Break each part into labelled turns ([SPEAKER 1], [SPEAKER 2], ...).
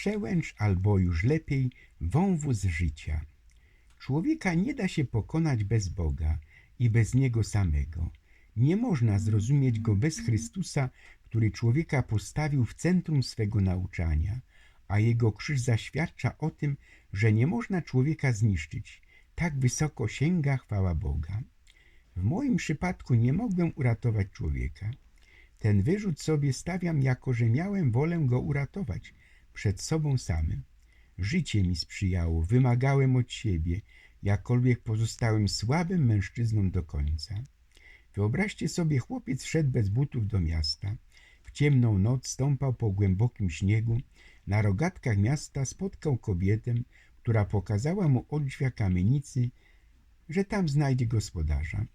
[SPEAKER 1] przełęcz albo już lepiej wąwóz życia. Człowieka nie da się pokonać bez Boga i bez Niego samego. Nie można zrozumieć Go bez Chrystusa, który człowieka postawił w centrum swego nauczania, a Jego krzyż zaświadcza o tym, że nie można człowieka zniszczyć. Tak wysoko sięga chwała Boga. W moim przypadku nie mogłem uratować człowieka. Ten wyrzut sobie stawiam jako, że miałem wolę go uratować przed sobą samym. Życie mi sprzyjało, wymagałem od siebie, jakkolwiek pozostałem słabym mężczyzną do końca. Wyobraźcie sobie, chłopiec szedł bez butów do miasta. W ciemną noc stąpał po głębokim śniegu. Na rogatkach miasta spotkał kobietę, która pokazała mu od drzwi kamienicy, że tam znajdzie gospodarza.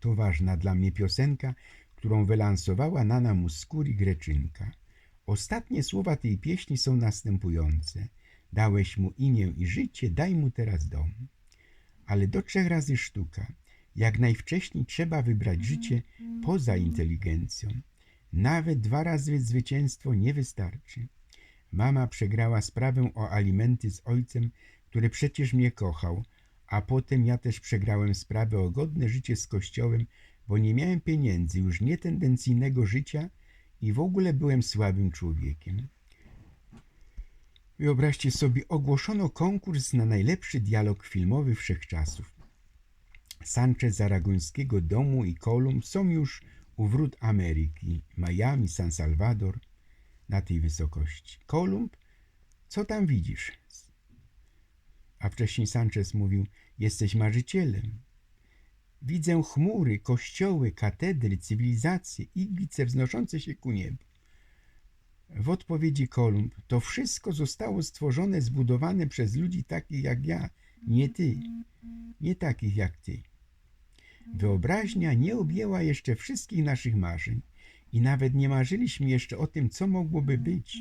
[SPEAKER 1] To ważna dla mnie piosenka, którą wylansowała Nana Muskuri Greczynka. Ostatnie słowa tej pieśni są następujące. Dałeś mu imię i życie, daj mu teraz dom. Ale do trzech razy sztuka. Jak najwcześniej trzeba wybrać życie poza inteligencją. Nawet dwa razy zwycięstwo nie wystarczy. Mama przegrała sprawę o alimenty z ojcem, który przecież mnie kochał, a potem ja też przegrałem sprawę o godne życie z kościołem, bo nie miałem pieniędzy, już nie tendencyjnego życia i w ogóle byłem słabym człowiekiem. Wyobraźcie sobie, ogłoszono konkurs na najlepszy dialog filmowy wszechczasów. Sanchez aragońskiego domu i Kolumb są już u wrót Ameryki, Miami, San Salvador, na tej wysokości. Kolumb, co tam widzisz? A wcześniej Sanchez mówił, jesteś marzycielem. Widzę chmury, kościoły, katedry, cywilizacje, iglice wznoszące się ku niebu. W odpowiedzi Kolumb, to wszystko zostało stworzone, zbudowane przez ludzi takich jak ja, nie ty, nie takich jak ty. Wyobraźnia nie objęła jeszcze wszystkich naszych marzeń i nawet nie marzyliśmy jeszcze o tym, co mogłoby być.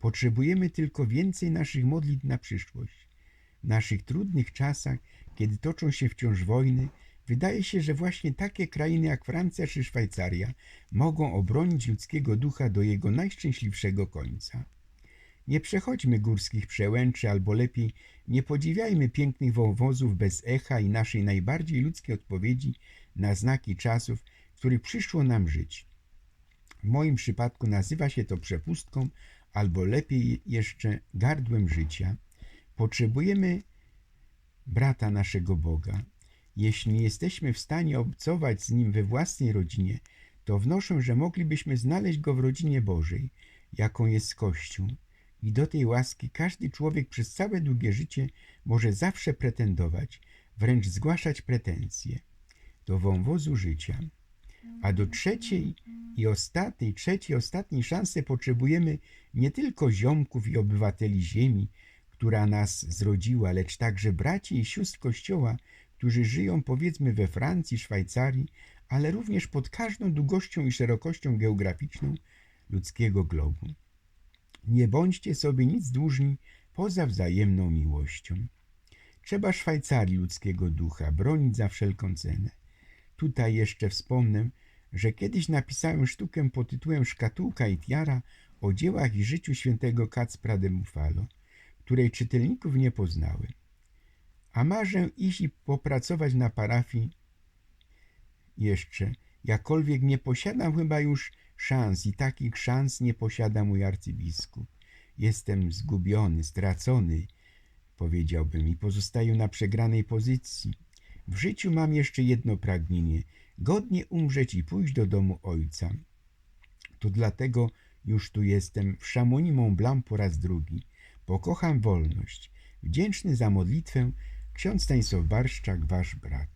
[SPEAKER 1] Potrzebujemy tylko więcej naszych modlitw na przyszłość. W naszych trudnych czasach, kiedy toczą się wciąż wojny, wydaje się, że właśnie takie krainy jak Francja czy Szwajcaria mogą obronić ludzkiego ducha do jego najszczęśliwszego końca. Nie przechodźmy górskich przełęczy, albo lepiej nie podziwiajmy pięknych wąwozów bez echa i naszej najbardziej ludzkiej odpowiedzi na znaki czasów, w których przyszło nam żyć. W moim przypadku nazywa się to przepustką, albo lepiej jeszcze gardłem życia. Potrzebujemy brata naszego Boga. Jeśli nie jesteśmy w stanie obcować z Nim we własnej rodzinie, to wnoszę, że moglibyśmy znaleźć Go w rodzinie Bożej, jaką jest Kościół. I do tej łaski każdy człowiek przez całe długie życie może zawsze pretendować, wręcz zgłaszać pretensje do wąwozu życia. A do trzeciej i ostatniej, trzeciej, ostatniej szansy potrzebujemy nie tylko ziomków i obywateli ziemi, która nas zrodziła, lecz także braci i sióstr Kościoła, którzy żyją powiedzmy we Francji, Szwajcarii, ale również pod każdą długością i szerokością geograficzną ludzkiego globu. Nie bądźcie sobie nic dłużni poza wzajemną miłością. Trzeba Szwajcarii ludzkiego ducha bronić za wszelką cenę. Tutaj jeszcze wspomnę, że kiedyś napisałem sztukę pod tytułem Szkatułka i tiara o dziełach i życiu świętego Kacpra de Buffalo, której czytelników nie poznałem. A marzę iść i popracować na parafii jeszcze, jakkolwiek nie posiadam chyba już szans i takich szans nie posiada mój arcybiskup. Jestem zgubiony, stracony, powiedziałbym, i pozostaję na przegranej pozycji. W życiu mam jeszcze jedno pragnienie – godnie umrzeć i pójść do domu ojca. To dlatego już tu jestem w Chamonix Mont Blanc po raz drugi. Pokocham wolność. Wdzięczny za modlitwę ksiądz Stanisław Barszczak, wasz brat.